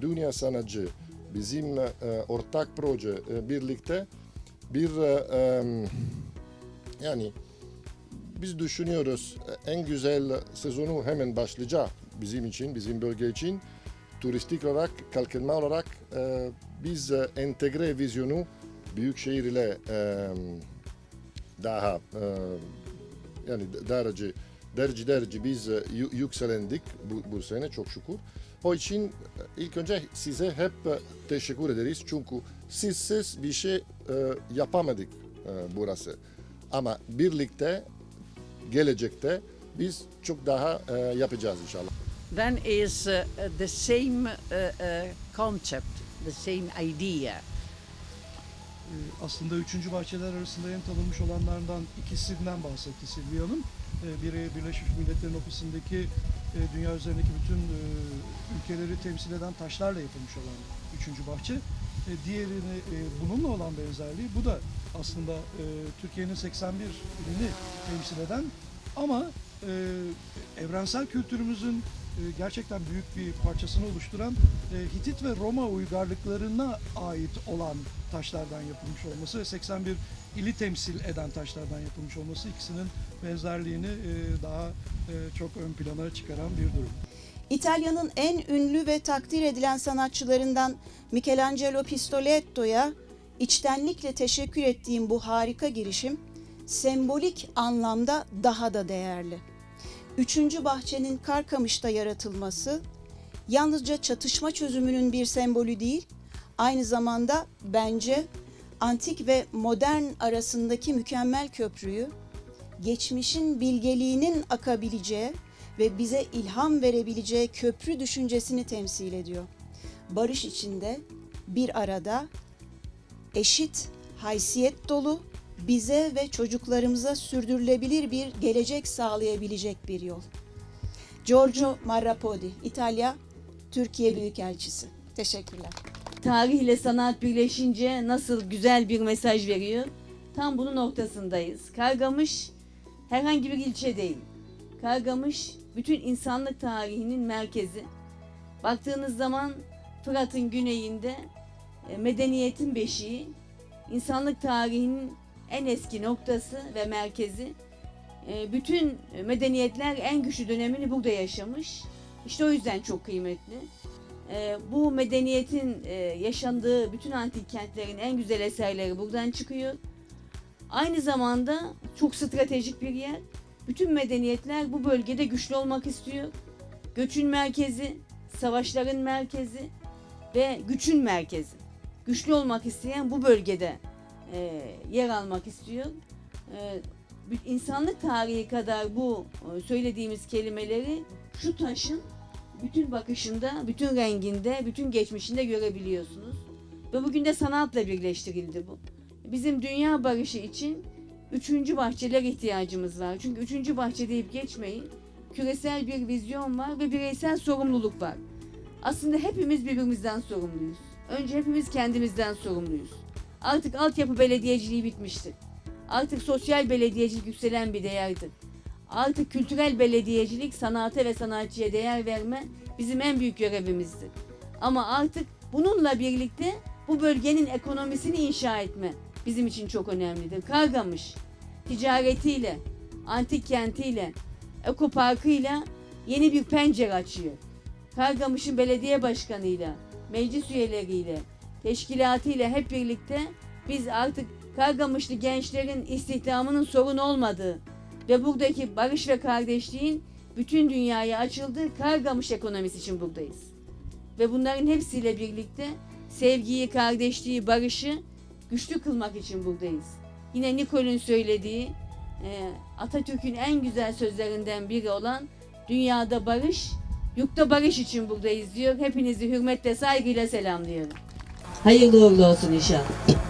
Dünya Sanatçı bizim e, ortak proje e, birlikte bir e, yani biz düşünüyoruz en güzel sezonu hemen başlayacak bizim için, bizim bölge için. Turistik olarak, kalkınma olarak biz entegre vizyonu Büyükşehir ile daha yani derece derece derece biz yü- yükselendik bu, bu sene çok şükür. O için e, ilk önce size hep e, teşekkür ederiz çünkü sizsiz bir şey e, yapamadık e, burası. Ama birlikte gelecekte biz çok daha e, yapacağız inşallah. then is uh, uh, the same uh, uh, concept, the same idea. Ee, aslında üçüncü bahçeler arasında en tanınmış olanlardan ikisinden bahsetti Silvia Hanım. Ee, Biri Birleşmiş Milletler'in ofisindeki e, dünya üzerindeki bütün e, ülkeleri temsil eden taşlarla yapılmış olan üçüncü bahçe. E, Diğerini e, bununla olan benzerliği. Bu da aslında e, Türkiye'nin 81 ilini temsil eden ama e, evrensel kültürümüzün e, gerçekten büyük bir parçasını oluşturan e, Hitit ve Roma uygarlıklarına ait olan taşlardan yapılmış olması ve 81 ili temsil eden taşlardan yapılmış olması ikisinin benzerliğini e, daha e, çok ön plana çıkaran bir durum. İtalya'nın en ünlü ve takdir edilen sanatçılarından Michelangelo Pistoletto'ya içtenlikle teşekkür ettiğim bu harika girişim sembolik anlamda daha da değerli. Üçüncü bahçenin Karkamış'ta yaratılması yalnızca çatışma çözümünün bir sembolü değil, aynı zamanda bence antik ve modern arasındaki mükemmel köprüyü geçmişin bilgeliğinin akabileceği ve bize ilham verebileceği köprü düşüncesini temsil ediyor. Barış içinde bir arada eşit, haysiyet dolu, bize ve çocuklarımıza sürdürülebilir bir gelecek sağlayabilecek bir yol. Giorgio Marrapodi, İtalya, Türkiye Büyükelçisi. Teşekkürler. tarih ile sanat birleşince nasıl güzel bir mesaj veriyor. Tam bunun noktasındayız. Kargamış herhangi bir ilçe değil. Kargamış bütün insanlık tarihinin merkezi. Baktığınız zaman Fırat'ın güneyinde e, medeniyetin beşiği, insanlık tarihinin en eski noktası ve merkezi. E, Bütün medeniyetler en güçlü dönemini burada yaşamış. İşte o yüzden çok kıymetli. Ee, bu medeniyetin e, yaşandığı bütün antik kentlerin en güzel eserleri buradan çıkıyor. Aynı zamanda çok stratejik bir yer. Bütün medeniyetler bu bölgede güçlü olmak istiyor. Göçün merkezi, savaşların merkezi ve güçün merkezi. Güçlü olmak isteyen bu bölgede e, yer almak istiyor. E, insanlık tarihi kadar bu e, söylediğimiz kelimeleri şu taşın bütün bakışında, bütün renginde, bütün geçmişinde görebiliyorsunuz. Ve bugün de sanatla birleştirildi bu. Bizim dünya barışı için üçüncü bahçeler ihtiyacımız var. Çünkü üçüncü bahçe deyip geçmeyin. Küresel bir vizyon var ve bireysel sorumluluk var. Aslında hepimiz birbirimizden sorumluyuz. Önce hepimiz kendimizden sorumluyuz. Artık altyapı belediyeciliği bitmiştir. Artık sosyal belediyecilik yükselen bir değerdir. Artık kültürel belediyecilik sanata ve sanatçıya değer verme bizim en büyük görevimizdir. Ama artık bununla birlikte bu bölgenin ekonomisini inşa etme bizim için çok önemlidir. Kargamış ticaretiyle, antik kentiyle, ekoparkıyla yeni bir pencere açıyor. Kargamış'ın belediye başkanıyla, meclis üyeleriyle, teşkilatıyla hep birlikte biz artık Kargamışlı gençlerin istihdamının sorun olmadığı, ve buradaki barış ve kardeşliğin bütün dünyaya açıldığı Kargamış ekonomisi için buradayız. Ve bunların hepsiyle birlikte sevgiyi, kardeşliği, barışı güçlü kılmak için buradayız. Yine Nikol'ün söylediği e, Atatürk'ün en güzel sözlerinden biri olan dünyada barış, yurtta barış için buradayız diyor. Hepinizi hürmetle, saygıyla selamlıyorum. Hayırlı uğurlu olsun inşallah.